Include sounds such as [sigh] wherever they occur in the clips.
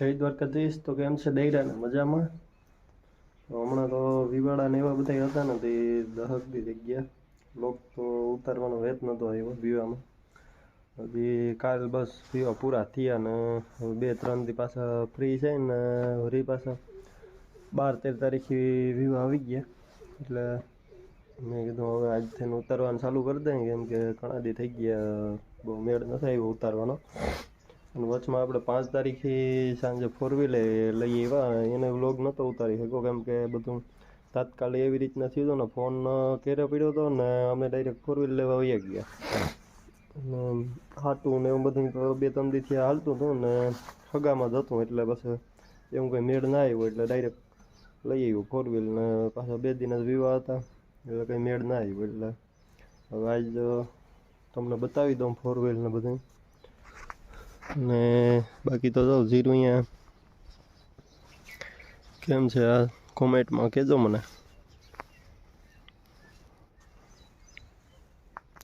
જય દ્વારકાધીશ. તો કેમ છે? દૈરા ને મજામાં હમણાં તો વિવાળાને એવા બધા હતા ને, તે દહક બી થઈ ગયા લોક તો ઉતારવાનો વેત નહોતો આવ્યો વિવામાં હજી કાલ બસ વિવા પૂરા થયા ને બે ત્રણ દી પાછા ફ્રી છે ને, વરી પાછા બાર તેર તારીખે વિવા આવી ગયા. એટલે મેં કીધું હવે આજથી ઉતારવાનું ચાલુ કરી દઈએ, કેમ કે ઘણા દી થઈ ગયા, બહુ મેળ નથી આવ્યો ઉતારવાનો. અને વચમાં આપણે પાંચ તારીખે સાંજે ફોર વ્હીલે લઈ આવ્યા. એને વ્લોગ નહોતો ઉતારી શક્યો, કેમ કે બધું તાત્કાલિક એવી રીતના થયું હતું ને ફોન કેરે પડ્યો હતો ને અમે ડાયરેક્ટ ફોર વ્હીલ લેવા વહી ગયા. હાટું ને એવું બધું બે ત્રણ દીથી હાલતું હતું ને હગામાં જતું એટલે પછી એવું કંઈ મેળ ના આવ્યો, એટલે ડાયરેક્ટ લઈ આવ્યું ફોર વ્હીલ ને પાછા બે દિન જ વિવાહ હતા, એટલે કંઈ મેળ ના આવ્યો, એટલે હવે આજ તમને બતાવી દઉં ફોર વ્હીલ ને બધું ને બાકી તો જો, જીરું અહીંયા. કેમ છે આ કોમેન્ટમાં કહેજો મને.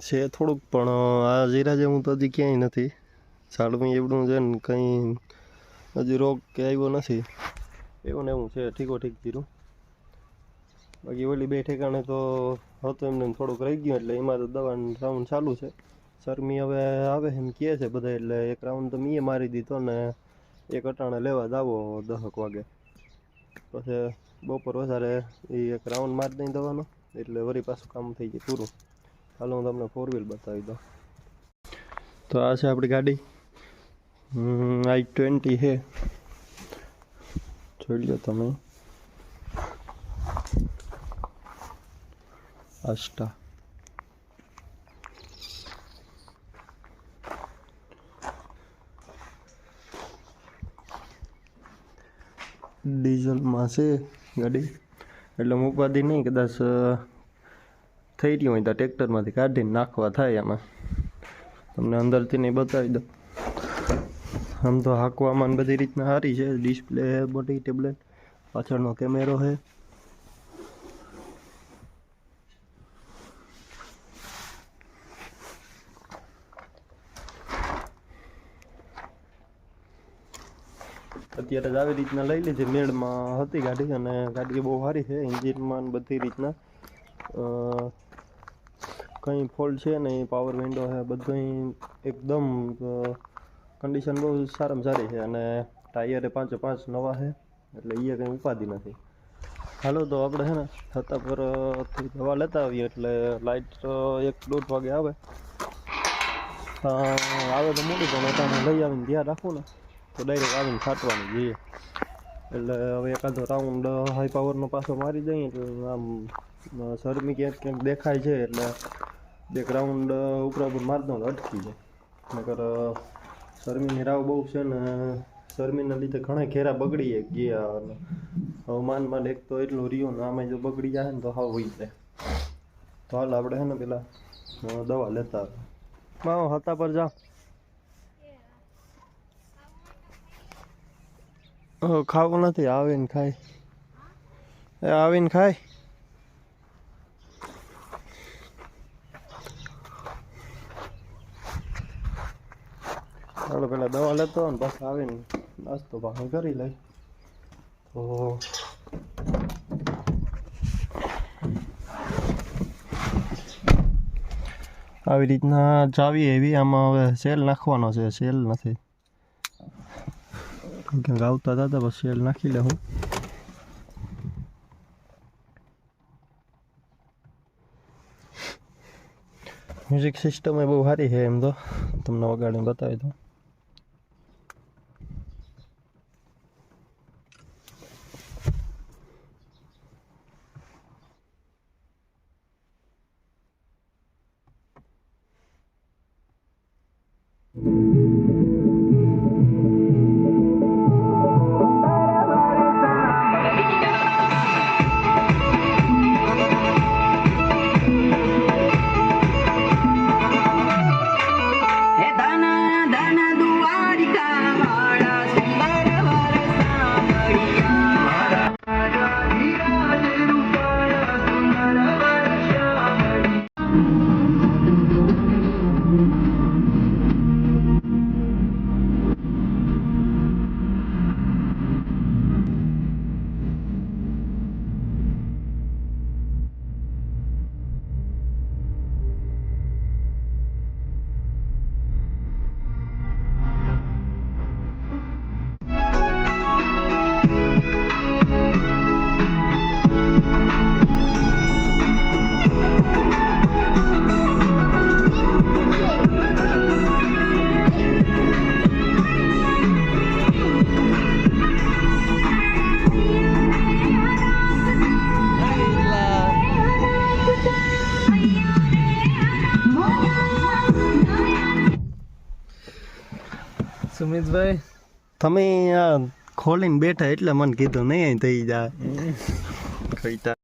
છે થોડુંક, પણ આ જીરા જેવું તો હજી ક્યાંય નથી. ઝાડવું એવડું છે ને કંઈ હજી રોગ કે આવ્યો નથી. એવું ને એવું છે, ઠીકો ઠીક જીરું. બાકી ઓલી બે ઠેકાણે તો હતું એમને થોડુંક રહી ગયું, એટલે એમાં તો દવાનું રાઉન્ડ ચાલુ છે. શરમી હવે આવે એમ કહે છે બધા એટલે એક રાઉન્ડ તો મેં મારી દીધો ને એક અટાણે લેવા જાવો દહક વાગે. પછી બપોર વધારે એ એક રાઉન્ડ મારી દઈ દવાનો, એટલે વળી પાછું કામ થઈ જાય પૂરું. હાલો હું તમને ફોર વ્હીલ બતાવી દઉં. તો આ છે આપણી ગાડી. આઈ ટ્વેન્ટી છે. જોઈ લો તમે. આસ્ટા ડીઝલમાં છે ગાડી. એટલે મૂકવાથી નહીં, કદાચ થઈ રહ્યું હોય તો ટ્રેક્ટરમાંથી કાઢીને નાખવા થાય એમાં. તમને અંદરથી નહીં બતાવી દઉં. આમ તો હાંકવામાં બધી રીતના સારી છે, ડિસ્પ્લે મોટી ટેબ્લેટ, પાછળનો કેમેરો છે. અત્યારે જ આવી રીતના લઈ લીધી મેળમાં હતી ગાડી અને ગાડી બહુ સારી છે, એન્જિનમાં બધી રીતના. કંઈ ફોલ્ટ છે નહીં પાવર વિન્ડો છે બધું એકદમ કન્ડિશન બહુ સારામાં સારી છે અને ટાયરે પાંચે પાંચ નવા છે, એટલે એ કંઈ ઉપાધિ નથી. હાલો, તો આપણે છે ને, છતાં પર દવા લેતા આવીએ, એટલે લાઇટ એક દોઢ વાગે આવે. આવે તો મોડી, પણ લઈ આવીને ધ્યાન રાખવું ને. તો ડાયરેક્ટ આવીને છાંટવાની જોઈએ એટલે હવે એકાદો રાઉન્ડ હાઈ પાવરનો પાછો મારી દઈએ એટલે આમ શરમી ક્યાંક ક્યાંક દેખાય છે એટલે એક રાઉન્ડ ઉપર ઉપર મારી અટકી જાય. નકર શરમીની રાવ બહુ છે ને શરમીના લીધે ઘણા ઘેરા બગડી ગયા અને હવે માન માંડ એક તો એટલું રહ્યું ને આમાં જો બગડી જાય ને તો હાવ હોય જાય. તો હાલ આપણે છે ને પેલા દવા લેતા હતા. હતા પર જાઓ. ખાવું નથી, આવીને ખાય. એ આવીને ખાય. ચાલો પેલા દવા લેતો ને, પાછા આવીને નાસ્તો પાસે કરી લઈ. તો આવી રીતના ચાવી એવી, આમાં હવે સેલ નાખવાનો છે, સેલ નથી. ક્યાંક આવતા હતા તો પછી સેલ નાખી લે હું મ્યુઝિક સિસ્ટમ એ બહુ સારી છે એમ તો તમને વગાડીને બતાવી દઉં અમિતભાઈ તમે આ ખોલીને બેઠા એટલે મને કીધું નહીં થઈ જાય ખઈતા.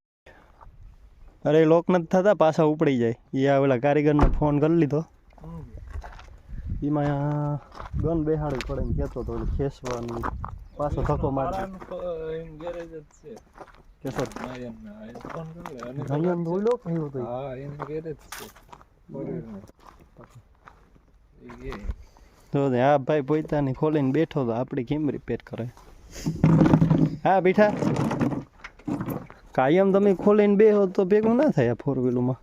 અરે લોક નથી થતા પાછા ઉપડી જાય. એ આ ઓલા કારીગરને ફોન કરી લીધો. એમાં ગન બેહાડવી પડે ને કહેતો તો ખેસવાનું પાછો ધક્કો મારે ગેરેજ જ છે. કેસર નાયનના. એ ફોન કરી લે. અને અહીંયા દોડ્યો કયો તો હા એનું ગેરેજ છે. ફોરવ્હીલનું. એ કે તો આ ભાઈ પોતાની ખોલીને બેઠો તો આપણે કેમ રિપેર કરે? હા બેઠા કાયમ તમે ખોલીને બે હો તો ભેગું ના થાય. ફોર તો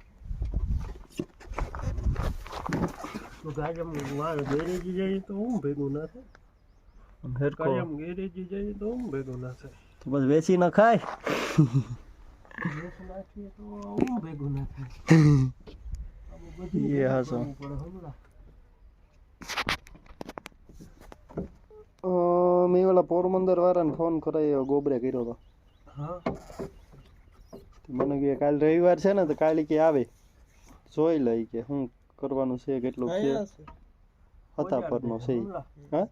તો બસ વેચી ન ખાય? હું [laughs] મેં ઓલા પોરબંદર વાળાને ફોન કરાયો ગોબરે કર્યો હતો મને કે કાલ રવિવાર છે ને તો કાલે કે આવે. જોઈ લઈ કે શું કરવાનું છે કેટલું છે. હતા પરનો છે. હા?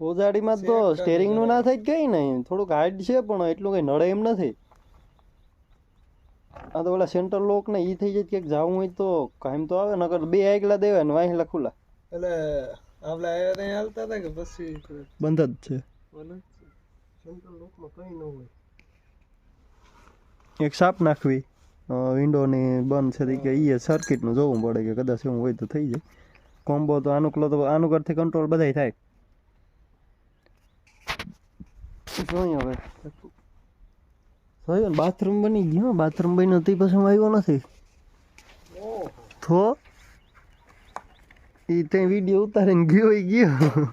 ઓજાડીમાં તો સ્ટેરિંગનું ના થાય કઈ નહીં. થોડુંક હાઈટ છે પણ એટલું કઈ નડે એમ નથી. આ તો ઓલા સેન્ટર લોક ને ઈ થઈ જાય ક્યાંક જવું હોય તો કાયમ તો આવે નકર બે આગલા દેવાય ને વાહેલા ખુલ્લા. એટલે આપણે આવ્યા ત્યાં હાલતા હતા કે પછી બંધ જ છે. સેન્ટ્રલ લોકમાં કંઈ ન હોય. એક સાપ નાખવી વિન્ડોની બંધ છે કે એ સર્કિટનું જોવું પડે કે કદાચ એવું હોય તો થઈ જાય. કોમ્બો તો આનુકલો તો આનું કરથી કંટ્રોલ બધાય થાય. જોઈએ હવે. બાથરૂમ બની ગયો બાથરૂમ બન્યું તે પછી હું આવ્યો નથી. તો એ ત્યાં વીડિયો ઉતારીને ગયો ઈ ગયો.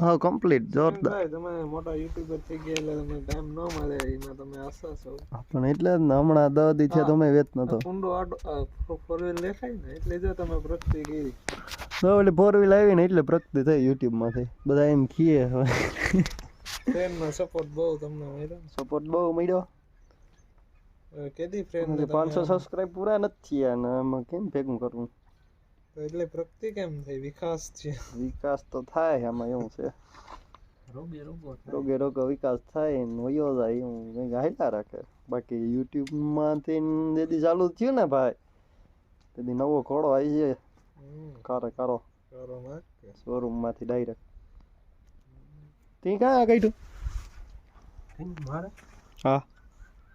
હા કમ્પ્લીટ જોરદાર. તમે મોટા યુટ્યુબર થઈ ગયા એટલે તમને ટાઈમ ન મળે એમાં તમે આશા છો. પણ એટલે જ ને હમણાં દસ દી છે તમે વેચ નતો. કુંડો આડો ફોર વ્હીલ લેખાય ને એટલે જો તમે પ્રગતિ કરી. તો એટલે ફોર વ્હીલ આવી ને એટલે પ્રગતિ થઈ યુટ્યુબમાંથી બધા એમ કીએ હવે. ફ્રેન્ડનો સપોર્ટ બહુ તમને મળ્યો. સપોર્ટ બહુ મળ્યો. કેદી ફ્રેન્ડ પાંચસો સબસ્ક્રાઈબ પૂરા નથી થયા ને આમાં કેમ ભેગું કરવું? એટલે પ્રગતિ કેમ થઈ? વિકાસ છે. વિકાસ તો થાય આમાં એવું છે. રોગે રોગો રોગે રોગો વિકાસ થાય વયો જાય એવું કંઈક હાલ્યા રાખે. બાકી યુટ્યુબમાંથી જેથી ચાલુ થયું ને ભાઈ તેથી નવો ઘોડો આવી છે કારો કારો. શોરૂમમાંથી ડાયરેક્ટ તે ક્યાં કાઢ્યું? મારે? હા.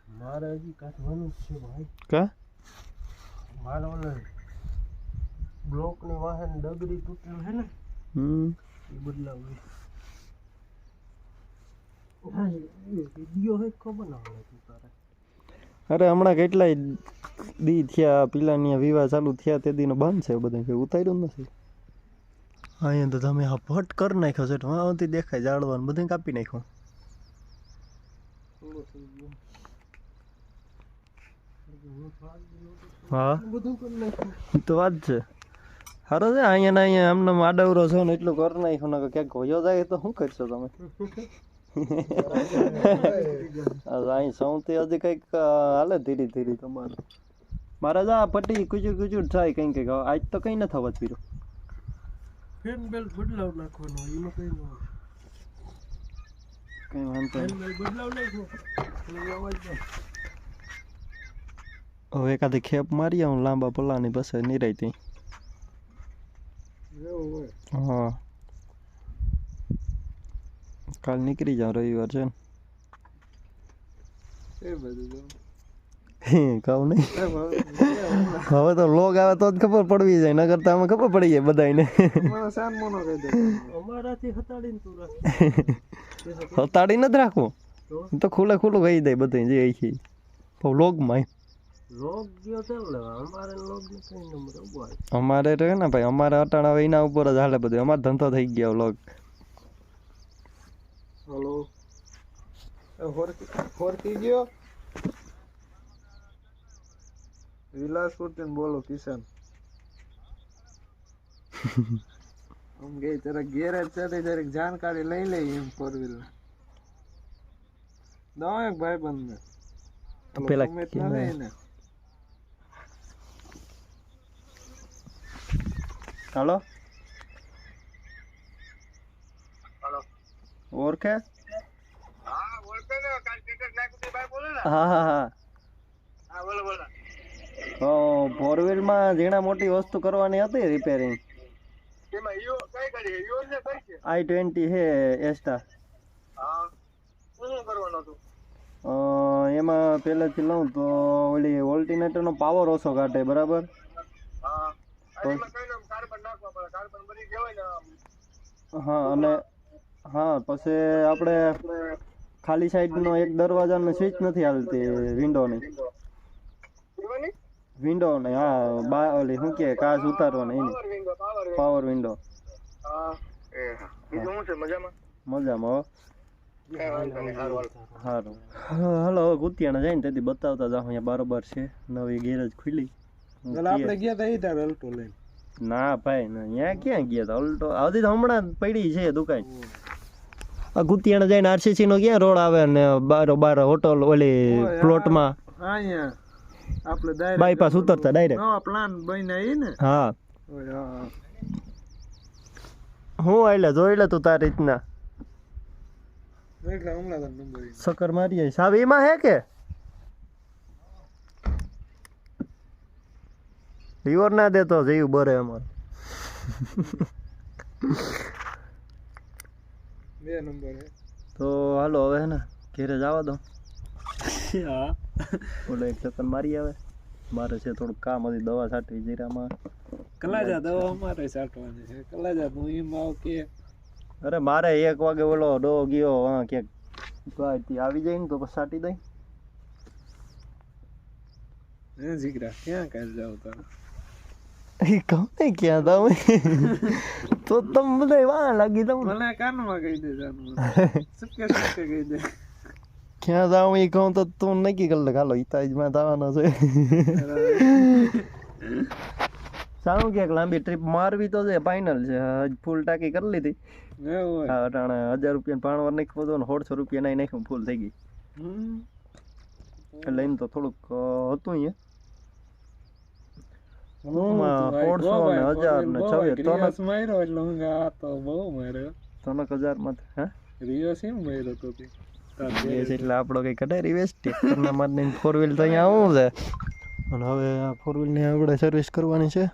મારે હજી કાઢવાનું છે ભાઈ. કા? મારે ઓલે બ્લોકની વાહન ડગરી તૂટ્યું છે ને? હમ. એ બદલાવવી વીડિયો હે ખબર ના તું તારે. અરે હમણાં કેટલાય દી થયા પીલાની વિવાહ ચાલુ થયા તે દીનો બંધ છે બધા કંઈ ઉતાર્યું નથી. અહીંયા તો તમે હા ભટ કરી નાખ્યો છે વાંથી દેખાય જાળવાનું બધું કાપી નાખ્યું. હા? બધું કરી નાખ્યું. તો વાત છે. સારો છે અહીંયા ને અહીંયા એમને માડવરો આડવરો છો ને એટલું કર નાખ્યું ને ક્યાંક ગયો જાય તો શું કરશો તમે? [laughs] અહીં સૌથી હજી કંઈક હાલે ધીરે ધીરે તમારું. મારે જા પટ્ટી કુચુર કુચુર થાય કંઈ કંઈક. આજ તો કંઈ ન થવા જ પીરું ફેન બેલ બદલાવ નાખવાનો એમાં કંઈ ન કંઈ વાંધો નહીં. બદલાવ નાખો હવે એકાદી ખેપ મારી આવું લાંબા પલ્લાની પછી નિરાય હોય હા. કાલ નીકળી જાઉં રવિવાર છે ને. એ બધું કહું નહીં. હવે તો. લોગ આવે તો જ ખબર પડવી જાય નગર તો આમાં ખબર પડી જાય બધાને મને શાન મોનો કહી દે. અમારાથી હતાડીને તું રાખ. હતાડી નથી રાખવું. તો? ખુલ્લે ખુલ્લું કહી દે બધું જે છે. લોગમાં ચાલ ને અમારે રહે ને ભાઈ અમારે અટાણા હવે એના ઉપર જ હાલે બધું. અમારે ધંધો થઈ ગયો લોગ હલો હોરકી ગયો? વિલાસપુરથી બોલો કિશન. [laughs] આમ ગઈ જરા ગેરેજ છે તે જાણકારી લઈ લઈ એમ ફોર વ્હીલ દવા એક ભાઈ બંધ ને પેલા સુમિત કેમ નથી ને હાલો ઓળખે હા હા હા હા. હા બોલો બોલો. તો ફોર વ્હીલમાં ઝીણા મોટી વસ્તુ કરવાની હતી રિપેરિંગ આઈ ટ્વેન્ટી હે. એસ્ટા એમાં પહેલેથી લઉં તો ઓલી ઓલ્ટિનેટરનો પાવર ઓછો કાઢે બરાબર? હા અને પછી આપણે ખાલી સાઈડનો એક દરવાજાનો સ્વિચ નથી હાલતી વિન્ડોની? વિન્ડો ને હા બા ઓલી શું કે કાચ ઉતારવાની એની. પાવર વિન્ડો મજામાં? સારું હાલો હવે ગુતિયાને જઈને તેથી બતાવતા જાઉં અહીંયા બરોબર છે. નવી ગેરેજ ખુલી. આપણે ગયા હતા ઈ તાર અલ્ટો લઈને. ના ભાઈ ના ત્યાં ક્યાં ગયા તા હજી તો હમણાં પડી છે દુકાન. આ ગુતિયાણા જઈને આરસીસી નો ક્યાં રોડ આવે ને બારો બાર હોટલ ઓલી પ્લોટમાં? આપણે બાયપાસ ઉતરતા ડાયરેક્ટ નવા પ્લાન બન્યા ઈ ને. હા. હા, એટલે જોઈ લે તું તારી રીતના. સકર મારી સાવ એમાં હે કે? રિવર ના દેતો જેવું બરે અમાર. બે નંબર તો હાલો હવે હે ને ઘેરે જવા દો. હા. ઓલો એક ચક્કર મારી આવે. મારે છે થોડુંક કામ હતી દવા છાંટવી જીરામાં. કલાજા દવા અમારે છાંટવાની છે. કલાજા હું એમ આવ કે અરે મારે એક વાગે ઓલો ડો ગયો હા ક્યાંકથી આવી જાય ને તો પછી છાંટી દઈ. જીગરા ક્યાં કાલ જાવ તારે? એ ને ક્યાં તમે? તો તમ બધા વાહ લાગી તમ. મને કાનમાં કહી દે સુકે [laughs] સુકે કહી દે? ક્યાં જાઉં એ કહું તો તું નક્કી કરી લે હાલો માં જવાનો છે. સારું ક્યાંક લાંબી ટ્રીપ મારવી તો છે ફાઇનલ છે. આજ ફૂલ ટાંકી કરી લીધી. અટાણે હજાર રૂપિયા પાણવાર નાખ્યું હતું ને સોળસો રૂપિયા નાઈ નાખ્યું ફૂલ થઈ ગઈ. એટલે એમ તો થોડુંક હતું અહીંયા. ને હજાર ને છવ્વીસ ભાઈ, માર્યો એટલે હું આ તો બહુ માર્યો ત્રણક હજારમાં હે રિયો શેમ માર્યો તો એટલે આપણો કઈ મારને ફોર વ્હીલ તો અહીંયા આવું છે અને હવે આ ફોર વ્હીલને આપણે સર્વિસ કરવાની છે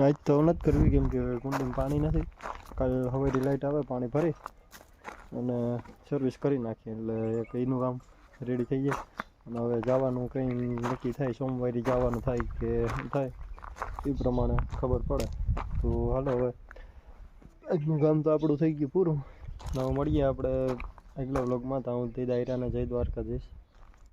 આજ તો નથી કરવી કેમ કે કુંડીમાં પાણી નથી કાલ હવેથી લાઇટ આવે પાણી ભરી અને સર્વિસ કરી નાખીએ એટલે એક એનું કામ રેડી થઈ જાય હવે જવાનું કંઈ નક્કી થાય, સોમવારે જવાનું થાય કે થાય, એ પ્રમાણે ખબર પડે. તો હાલો હવે, આજનું કામ તો આપણું થઈ ગયું પૂરું. હવે મળીએ આપણે આગલા વ્લોગમાં તો હું તે દાયરાને જય દ્વારકાધીશ.